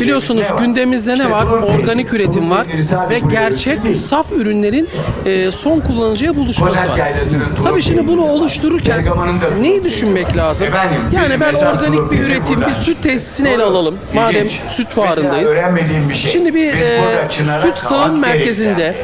Biliyorsunuz gündemimizde ne var? Organik üretim var ve gerçek saf ürünlerin e, son kullanıcıya buluşması var. Tabii şimdi bunu oluştururken neyi düşünmek lazım? Yani ben organik bir üretim, bir süt tesisini ele alalım. Madem süt fuarındayız. Şimdi bir e, süt sağım merkezinde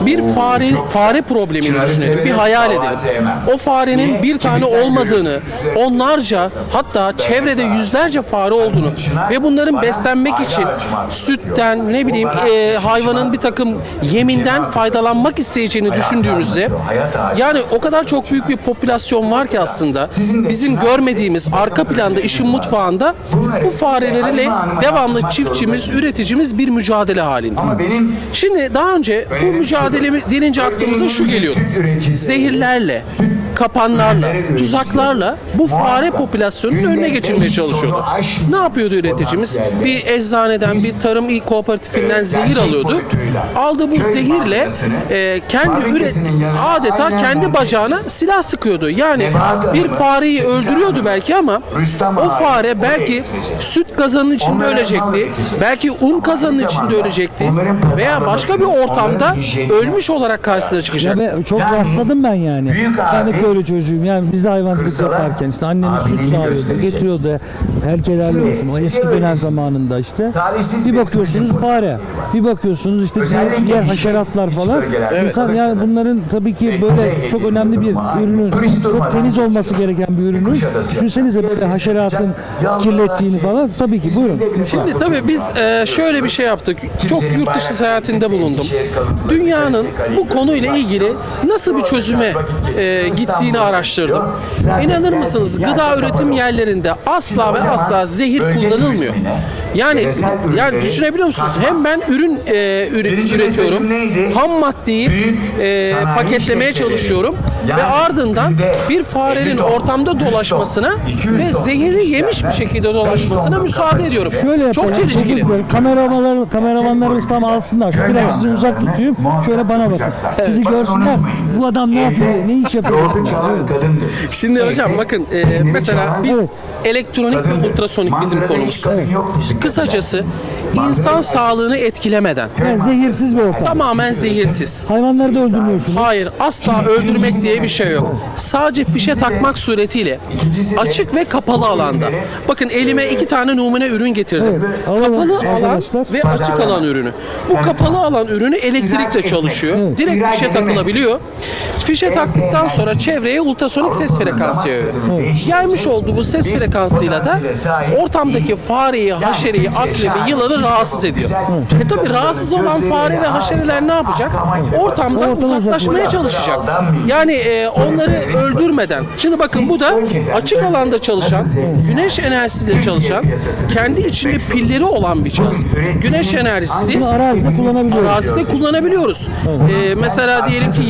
bir fare fare problemini düşünelim. Bir hayal edelim. O farenin bir tane olmadığını, onlarca hatta çevrede yüzlerce fare olduğunu ve bunların beslenmek için sütten ne bileyim e, hayvanın bir takım yeminden faydalanmak isteyeceğini düşündüğümüzde yani o kadar çok büyük bir popülasyon var ki aslında. Bizim görmediğimiz arka planda işin mutfağında bu farelerle devamlı çiftçimiz, üreticimiz bir mücadele halinde. Şimdi daha önce bu şu, denince aklımıza şu geliyor. Zehirlerle, kapanlarla, tuzaklarla bu fare popülasyonunun önüne geçirmeye çalışıyordu. Ne yapıyordu üreticimiz? Bir eczaneden, bir tarım il kooperatifinden zehir alıyordu. Aldığı bu zehirle e, kendi üret adeta kendi bacağına silah sıkıyordu. Yani Nebahat bir fareyi öldürüyordu belki ama Rüstem o fare belki süt kazanının içinde ölecekti. Belki un kazanının aynı içinde ölecekti. Veya başka bir ortamda ölmüş olarak karşısına çıkacak. Ya ve çok Yani rastladım ben yani. büyük Ben de köylü çocuğum. Yani biz de hayvancılık yaparken işte annemiz süt gösterecek. getiriyordu. Herkelerle olsun. O eski dönem zamanında işte. Talihsiz Bir bir bakıyorsunuz turizm fare. Bir bakıyorsunuz işte Özellikle diğer haşeratlar falan. bölgelerde İnsan yani bakıyorsunuz. bunların tabii ki böyle kuzey çok önemli bir ürünün çok temiz olması gereken bir ürünün düşünsenize böyle haşeratın kirlettiğini şey, falan tabii ki buyurun. Şimdi tabii biz e, şöyle bir şey yaptık. Çok yurt dışı seyahatinde bulundum. Dünyanın bu konuyla ilgili nasıl bir çözüme e, gittiğini araştırdım. İnanır mısınız gıda üretim yerlerinde asla ve asla zehir kullanılmıyor. Yani yani düşünebiliyor musunuz? Hem ben ürün e, üre- Birinci üretiyorum. mesajım neydi? Ham maddeyi Büyük e, paketlemeye çalışıyorum Yani ve ardından bir 50 farenin ton, ortamda 100 ton, dolaşmasına 200 ve ton zehiri işlerden yemiş bir şekilde dolaşmasına müsaade kapasite. ediyorum. Şöyle. Çok çelişkili. Kameramanlar, kameramanlarımız tam alsınlar. Şu Biraz sizi uzak tutayım. Şöyle bana bakın. Sizi Bakın görsünler. Bu adam ne yapıyor? Ne iş yapıyor? Şimdi hocam bakın e, mesela biz Evet. Elektronik ve ultrasonik bizim konumuz. Kısacası insan sağlığını etkilemeden Yani zehirsiz bir ortam. tamamen zehirsiz. Hayvanları da öldürmüyorsunuz. Hayır asla öldürmek diye bir şey yok. Sadece fişe takmak suretiyle açık ve kapalı alanda. Bakın elime iki tane numune ürün getirdim. Evet, Kapalı alan ve açık alan ürünü. Bu kapalı alan ürünü elektrikle çalışıyor. Direkt fişe takılabiliyor. Fişe taktıktan sonra çevreye ultrasonik ses frekansı yayıyor. Yaymış olduğu bu ses frekansıyla da ortamdaki fareyi, haşereyi, akrebi, yılanı rahatsız ediyor. E tabi rahatsız olan fare ve haşereler ne yapacak? Ortamdan uzaklaşmaya çalışacak. Yani e, onları öldürmeden. Şimdi bakın bu da açık alanda çalışan, güneş enerjisiyle çalışan, kendi içinde pilleri olan bir cihaz. Güneş enerjisi arazide kullanabiliyoruz. arazide kullanabiliyoruz. Ee, mesela diyelim ki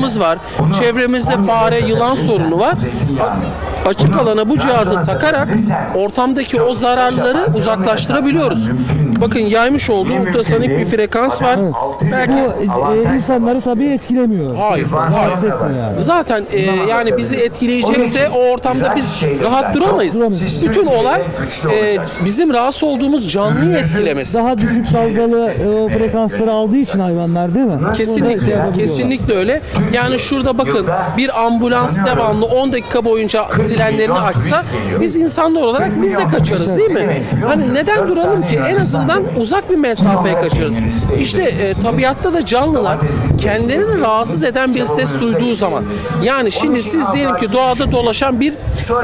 yazlığımız var. Çevremizde fare, yılan sorunu var. Açık alana bu cihazı takarak ortamdaki o zararları uzaklaştırabiliyoruz. Bakın yaymış olduğu ultrasonik bir frekans var. Belki Bu e, insanları tabii etkilemiyor. Hayır, Rahatsız hayır. etmiyor yani. Zaten e, yani bizi etkileyecekse o ortamda biz rahat duramayız. Bütün olay e, bizim rahatsız olduğumuz canlıyı etkilemesi. Daha düşük dalgalı e, o frekansları aldığı için hayvanlar değil mi? Şey Kesinlikle, kesinlikle öyle. Yani şurada bakın bir ambulans devamlı 10 dakika boyunca silenlerini açsa biz insanlar olarak biz de kaçarız değil mi? Hani neden duralım ki? En azından uzak bir mesafeye kaçarız. İşte e, tabiatta da canlılar kendilerini rahatsız eden bir ses duyduğu zaman yani şimdi siz diyelim ki doğada dolaşan bir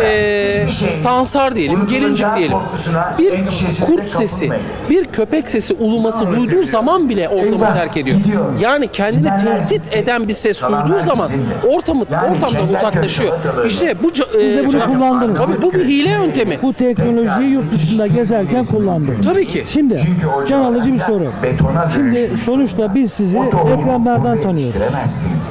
e, sansar diyelim, gelincik diyelim. Bir kurt sesi, bir köpek sesi uluması duyduğu zaman bile ortamı terk ediyor. Yani kendini tehdit eden bir ses duyduğu zaman ortamı ortamdan uzaklaşıyor. İşte bu ca- Siz de e, bunu kullandınız. Tabii bu bir hile yöntemi. Bu teknolojiyi yurt dışında gezerken kullandım. Tabii ki. Şimdi can alıcı bir soru. Şimdi sonuçta biz sizi reklamlardan tanıyoruz.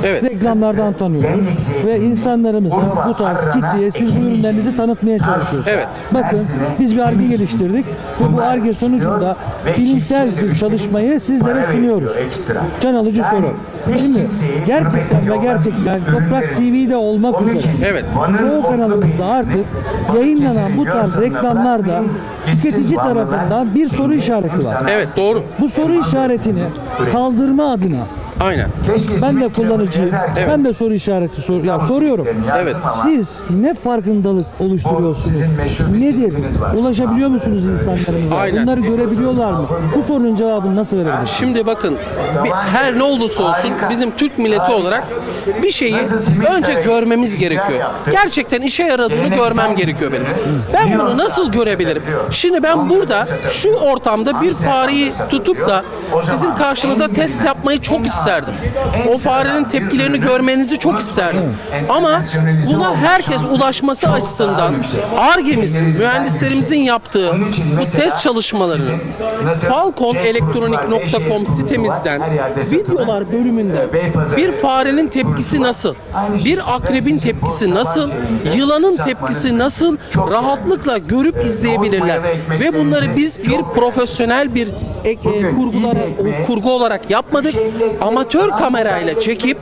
Evet. Reklamlardan tanıyoruz ve insanlarımıza bu tarz kitleye siz bu ürünlerinizi tanıtmaya çalışıyorsunuz. Evet. Bakın biz bir arge geliştirdik ve bu arge sonucunda bilimsel bir çalışmayı sizlere sunuyoruz. Can alıcı soru. Şimdi gerçekten ve gerçekten. Toprak TV'de olmak üzere Evet. Çoğu kanalımızda artık yayınlanan bu tarz reklamlarda tüketici tarafından bir soru işareti var. Evet doğru. Bu soru işaretini kaldırma adına Aynen. Ben de kullanıcıyım. gezerken Ben de soru işareti sor, ya soruyorum. Evet. Siz ne farkındalık oluşturuyorsunuz? sizin meşhur bir Nedir? Ulaşabiliyor musunuz insanlarımıza? Aynen. Bunları görebiliyorlar mı? Bu sorunun cevabını nasıl verebilirsiniz? Şimdi bakın bir- her ne olursa olsun Harika. bizim Türk milleti Harika. olarak bir şeyi önce görmemiz gerekiyor. Gerçekten işe yaradığını görmem gerekiyor benim. Ben bunu nasıl görebilirim? Şimdi ben burada şu ortamda bir fareyi tutup da sizin en test yapmayı çok az, isterdim. O farenin tepkilerini görmenizi çok isterdim. Ama buna herkes ulaşması açısından. ARGE'mizin, mühendislerimizin yaptığı bu test kurusu var, sitemizden videolar e, Beypazarı bir farenin tepkisi nasıl, bir akrebin tepkisi nasıl, yılanın tepkisi nasıl rahatlıkla görüp izleyebilirler. Ve bunları biz bir profesyonel bir ek, e, kurgulara, kurgu olarak yapmadık. Amatör kamerayla çekip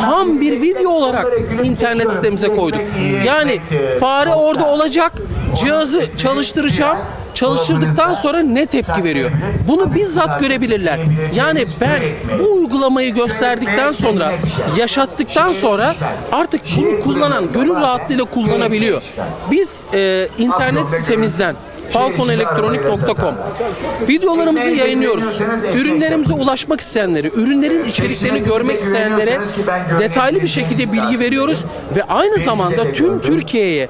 ham bir video olarak internet sitemize koyduk. Yani fare orada olacak. Cihazı çalıştıracağım. Çalıştırdıktan sonra ne tepki veriyor? Bunu bizzat görebilirler. Yani ben bu uygulamayı gösterdikten sonra, yaşattıktan sonra artık bunu kullanan, gönül rahatlığıyla kullanabiliyor. Biz e, internet sitemizden falconelectronic.com videolarımızı yayınlıyoruz. Ürünlerimize ulaşmak isteyenleri, ürünlerin içeriklerini görmek isteyenlere detaylı bir şekilde bilgi veriyoruz ve aynı zamanda tüm Türkiye'ye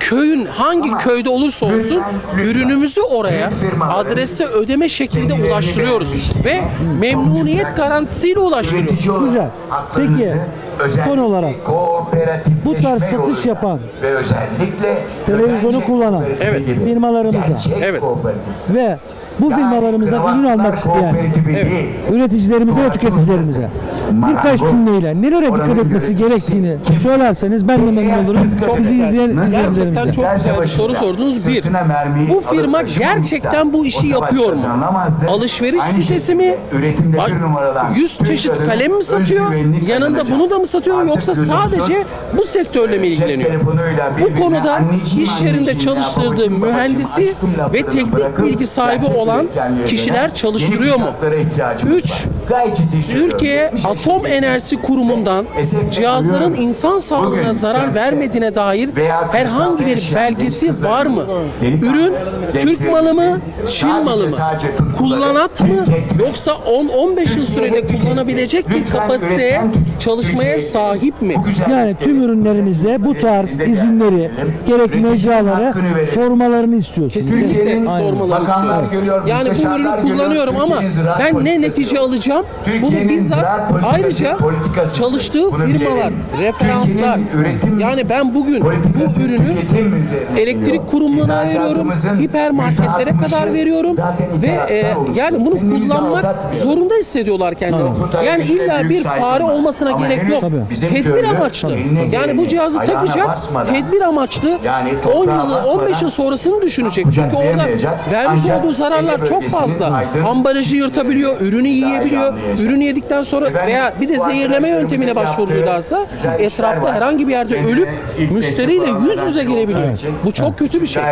köyün hangi köyde olursa olsun ürünümüzü oraya adreste ödeme şeklinde ulaştırıyoruz ve memnuniyet garantisiyle ulaştırıyoruz. Güzel. Peki, son olarak kooperatifleşme bu tarz satış yapan, ve özellikle televizyonu kullanan gibi firmalarımıza, Evet. ve bu firmalarımızdan ürün almak isteyen Evet. üreticilerimize ve tüketicilerimize birkaç cümleyle nelere dikkat etmesi gerektiğini söylerseniz ben de memnun olurum. Çok Bizi izleyen. Gerçekten çok güzel bir soru sordunuz. Bir, bu firma gerçekten bu işi yapıyor mu? Alışveriş sitesi mi? Üretimde bir numaradan 100 Türk çeşit kalem mi satıyor? Yanında bunu da mı satıyor yoksa sadece bu sektörle mi ilgileniyor? telefonuyla Bu konuda iş yerinde çalıştırdığı mühendisi ve teknik bilgi sahibi olan kişiler çalıştırıyor mu? kuşaklara ihtiyacımız Üç, var. Gayet ciddi söylüyorum. Türkiye şekilde Atom Enerjisi Kurumu'ndan Esef cihazların buyurun. insan sağlığına Bugün zarar vermediğine dair herhangi bir belgesi var mı? Ürün Türk malı mı, Çin malı mı? Kullanat mı yoksa 10-15 yıl süreyle Türkiye kullanabilecek bir kapasiteye çalışmaya sahip mi? Yani tüm ürünlerimizde bu tarz izinleri, Üreticinin mecraları sormalarını istiyorsunuz. Kesinlikle bakanlar istiyorum. Yani bu ürünü kullanıyorum ama ben ne netice yok. Alacağım? Bunu bizzat ayrıca çalıştığı firmalar, referanslar. Yani ben bugün bu ürünü elektrik kurumlarına veriyorum, hipermarketlere %60'ı kadar veriyorum ve e, yani bunu kullanmak zorunda hissediyorlar kendilerini. Yani illa bir fare olmasına gerek yok. Tedbir amaçlı. Yani bu cihazı takacak, tedbir amaçlı yani 10 toprağa yılı, basmadan 15 yıl sonrasını düşünecek. Çünkü orada vermiş olduğu zararlar çok fazla. Ambalajı yırtabiliyor, ürünü yiyebiliyor. Anlayacak. Ürünü yedikten sonra Efendim, veya bir de zehirleme yöntemine güzel işler etrafta var. herhangi bir yerde ölüp müşteriyle yüz yüze için Bu çok kötü bir şey.